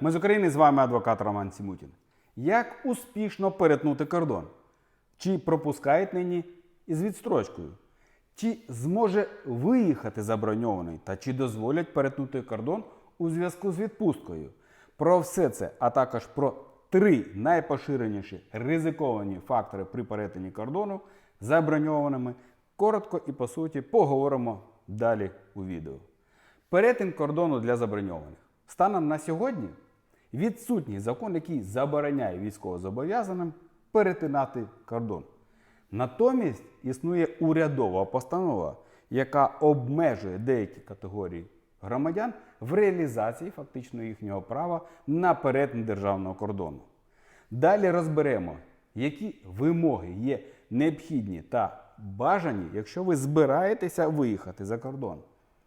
Ми з України з вами адвокат Роман Сімутін. Як успішно перетнути кордон? Чи пропускають нині із відстрочкою? Чи зможе виїхати заброньований та чи дозволять перетнути кордон у зв'язку з відпусткою? Про все це, а також про три найпоширеніші ризиковані фактори при перетині кордону заброньованими, коротко і по суті поговоримо далі у відео. Перетин кордону для заброньованих. Станом на сьогодні відсутній закон, який забороняє військовозобов'язаним перетинати кордон. Натомість існує урядова постанова, яка обмежує деякі категорії громадян в реалізації фактично їхнього права на перетин державного кордону. Далі розберемо, які вимоги є необхідні та бажані, якщо ви збираєтеся виїхати за кордон.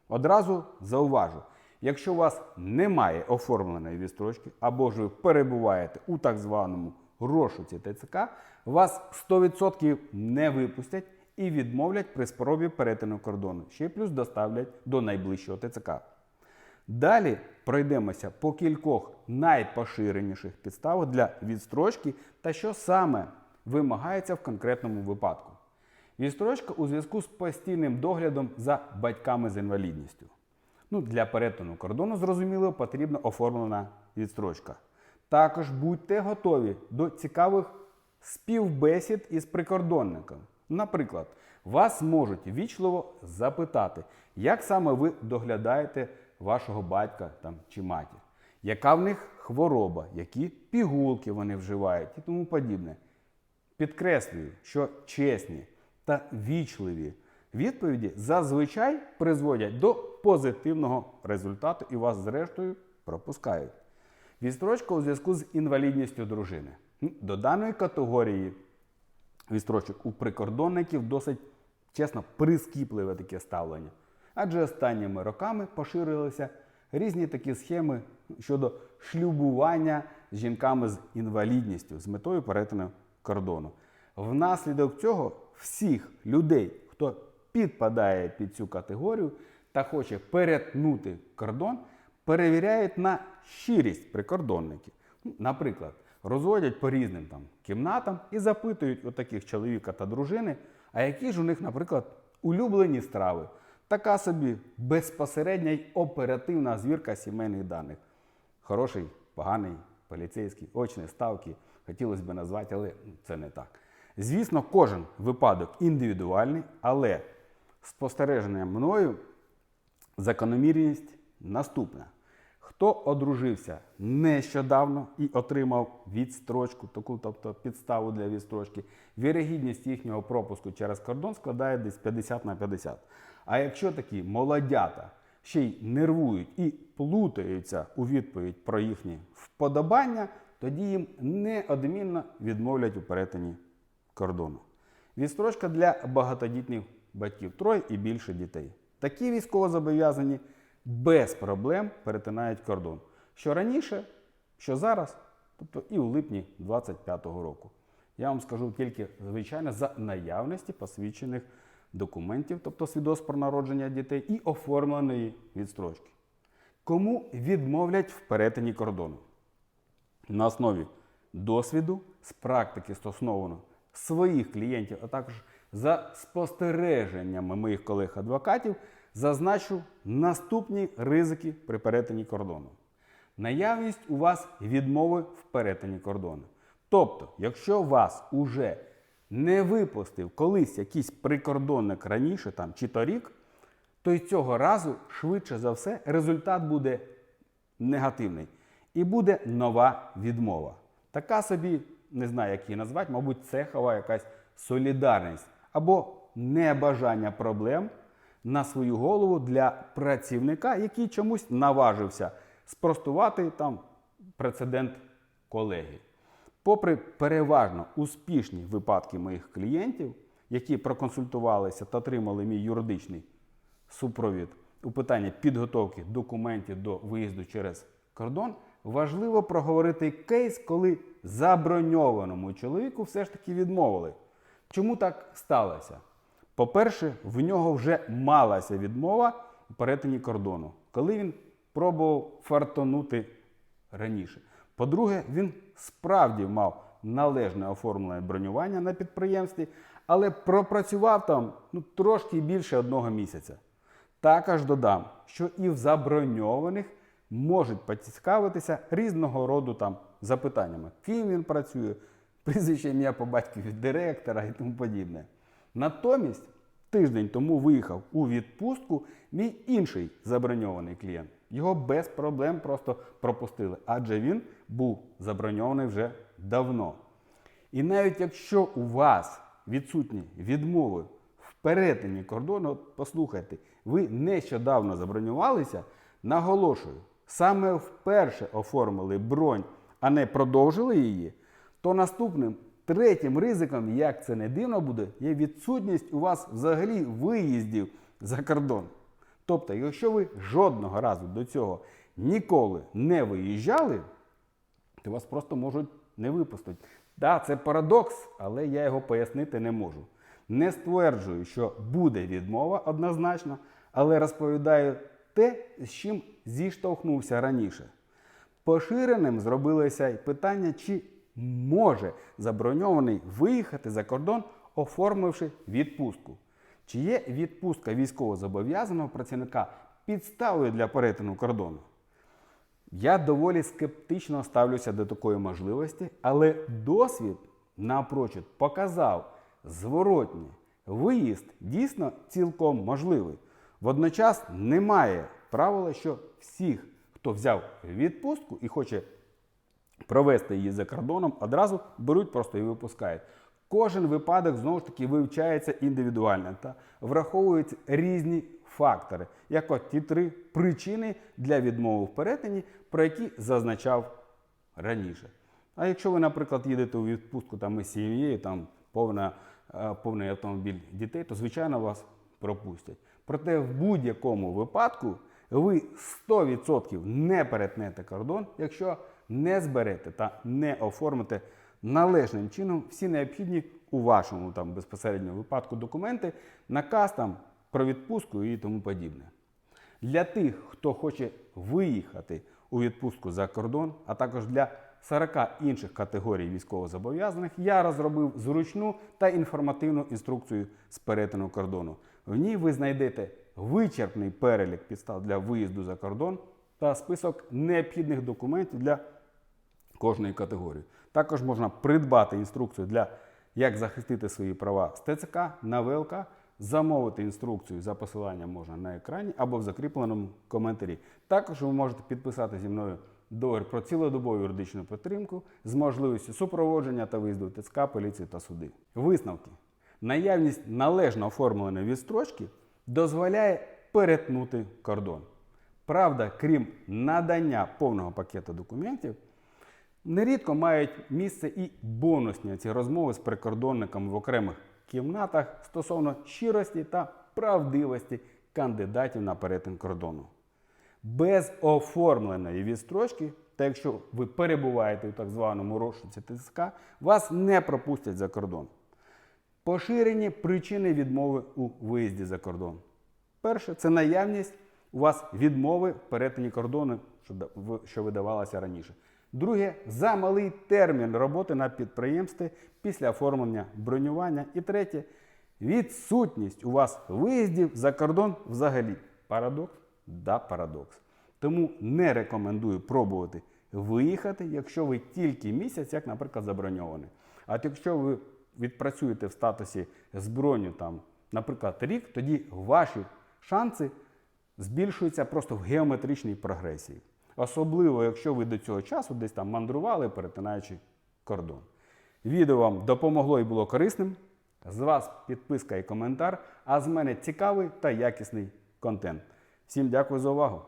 Одразу зауважу, якщо у вас немає оформленої відстрочки або ж ви перебуваєте у так званому розшуці ТЦК, вас 100% не випустять і відмовлять при спробі перетину кордону. Ще плюс доставлять до найближчого ТЦК. Далі пройдемося по кількох найпоширеніших підставах для відстрочки та що саме вимагається в конкретному випадку. Відстрочка у зв'язку з постійним доглядом за батьками з інвалідністю. Ну, для перетину кордону, зрозуміло, потрібна оформлена відстрочка. Також будьте готові до цікавих співбесід із прикордонником. Наприклад, вас можуть вічливо запитати, як саме ви доглядаєте вашого батька там, чи матір, яка в них хвороба, які пігулки вони вживають і тому подібне. Підкреслюю, що чесні та вічливі відповіді зазвичай призводять до позитивного результату і вас, зрештою, пропускають. Відстрочка у зв'язку з інвалідністю дружини. До даної категорії відстрочок у прикордонників досить чесно прискіпливе таке ставлення. Адже останніми роками поширилися різні такі схеми щодо шлюбування з жінками з інвалідністю з метою перетину кордону. Внаслідок цього всіх людей, хто підпадає під цю категорію та хоче перетнути кордон, перевіряють на щирість прикордонників. Ну, Наприклад, розводять по різним там кімнатам і запитують у таких чоловіка та дружини, а які ж у них, наприклад, улюблені страви. Така собі безпосередня й оперативна звірка сімейних даних. Хороший, поганий, поліцейський, очні ставки, хотілося б назвати, але це не так. Звісно, кожен випадок індивідуальний, але спостереження мною закономірність наступна. Хто одружився нещодавно і отримав відстрочку, таку, тобто підставу для відстрочки, вірогідність їхнього пропуску через кордон складає десь 50 на 50. А якщо такі молодята ще й нервують і плутаються у відповідь про їхні вподобання, тоді їм неодмінно відмовлять у перетині кордону. Відстрочка для багатодітних батьків троє і більше дітей. Такі військовозобов'язані без проблем перетинають кордон. Що раніше, що зараз, тобто і у липні 2025 року. Я вам скажу тільки, звичайно, за наявності посвідчених документів, тобто свідоцтв про народження дітей і оформленої відстрочки. Кому відмовлять в перетині кордону? на основі досвіду з практики стосовно своїх клієнтів, а також за спостереженнями моїх колег-адвокатів, зазначу наступні ризики при перетині кордону. Наявність у вас відмови в перетині кордону. Тобто, якщо вас уже не випустив колись якийсь прикордонник раніше, там, чи торік, то й цього разу, швидше за все, результат буде негативний. І буде нова відмова. Така собі, не знаю, як її назвати, мабуть, цехова якась солідарність або небажання проблем на свою голову для працівника, який чомусь наважився спростувати там прецедент колеги. Попри переважно успішні випадки моїх клієнтів, які проконсультувалися та отримали мій юридичний супровід у питанні підготовки документів до виїзду через кордон, важливо проговорити кейс, коли заброньованому чоловіку все ж таки відмовили. Чому так сталося? По-перше, в нього вже малася відмова у перетині кордону, коли він пробував фартонути раніше. По-друге, він справді мав належне оформлене бронювання на підприємстві, але пропрацював там ну, трошки більше одного місяця. Також додам, що і в заброньованих можуть поцікавитися різного роду там запитаннями, ким він працює, прізвище ім'я по батькові директора і тому подібне. Натомість тиждень тому виїхав у відпустку мій інший заброньований клієнт. Його без проблем просто пропустили, адже він був заброньований вже давно. І навіть якщо у вас відсутні відмови в перетині кордону, послухайте, ви нещодавно забронювалися, наголошую, саме вперше оформили бронь, а не продовжили її, то наступним третім ризиком, як це не дивно буде, є відсутність у вас взагалі виїздів за кордон. Тобто, якщо ви жодного разу до цього ніколи не виїжджали, то вас просто можуть не випустити. Так, це парадокс, але я його пояснити не можу. Не стверджую, що буде відмова однозначно, але розповідаю те, з чим зіштовхнувся раніше. Поширеним зробилося й питання, чи може заброньований виїхати за кордон, оформивши відпустку. Чи є відпустка військовозобов'язаного працівника підставою для перетину кордону? Я доволі скептично ставлюся до такої можливості, але досвід напрочуд показав зворотні. Виїзд дійсно цілком можливий. Водночас немає правила, що всіх, хто взяв відпустку і хоче провести її за кордоном, одразу беруть просто і випускають. Кожен випадок знову ж таки вивчається індивідуально та враховують різні фактори, як от ті три причини для відмови в перетині, про які зазначав раніше. А якщо ви, наприклад, їдете у відпустку там із сім'єю, там повна, е, повний автомобіль дітей, то звичайно вас пропустять. Проте в будь-якому випадку ви 100% не перетнете кордон, якщо не зберете та не оформите належним чином всі необхідні у вашому там безпосередньо випадку документи, наказ там про відпустку і тому подібне. Для тих, хто хоче виїхати у відпустку за кордон, а також для 40 інших категорій військовозобов'язаних, я розробив зручну та інформативну інструкцію з перетину кордону. В ній ви знайдете вичерпний перелік підстав для виїзду за кордон та список необхідних документів для кожної категорії. Також можна придбати інструкцію для як захистити свої права з ТЦК на ВЛК, замовити інструкцію за посиланням можна на екрані або в закріпленому коментарі. Також ви можете підписати зі мною договір про цілодобову юридичну підтримку з можливістю супроводження та виїзду ТЦК, поліції та суди. Висновки. Наявність належно оформленої відстрочки дозволяє перетнути кордон. Правда, крім надання повного пакету документів, Нерідко мають місце і бонусні ці розмови з прикордонниками в окремих кімнатах стосовно щирості та правдивості кандидатів на перетин кордону. Без оформленої відстрочки, та якщо ви перебуваєте у так званому розшуці ТСК, вас не пропустять за кордон. Поширені причини відмови у виїзді за кордон. Перше це наявність у вас відмови в перетині кордону, що да- в- що видавалося раніше. Друге за малий термін роботи на підприємстві після оформлення бронювання. І третє відсутність у вас виїздів за кордон взагалі. Парадокс? Да, парадокс. Тому не рекомендую пробувати виїхати, якщо ви тільки місяць, як, наприклад, заброньований. А якщо ви відпрацюєте в статусі з броню, там, наприклад, рік, тоді ваші шанси збільшуються просто в геометричній прогресії. Особливо, якщо ви до цього часу десь там мандрували, перетинаючи кордон. Відео вам допомогло і було корисним. З вас підписка і коментар, а з мене цікавий та якісний контент. Всім дякую за увагу!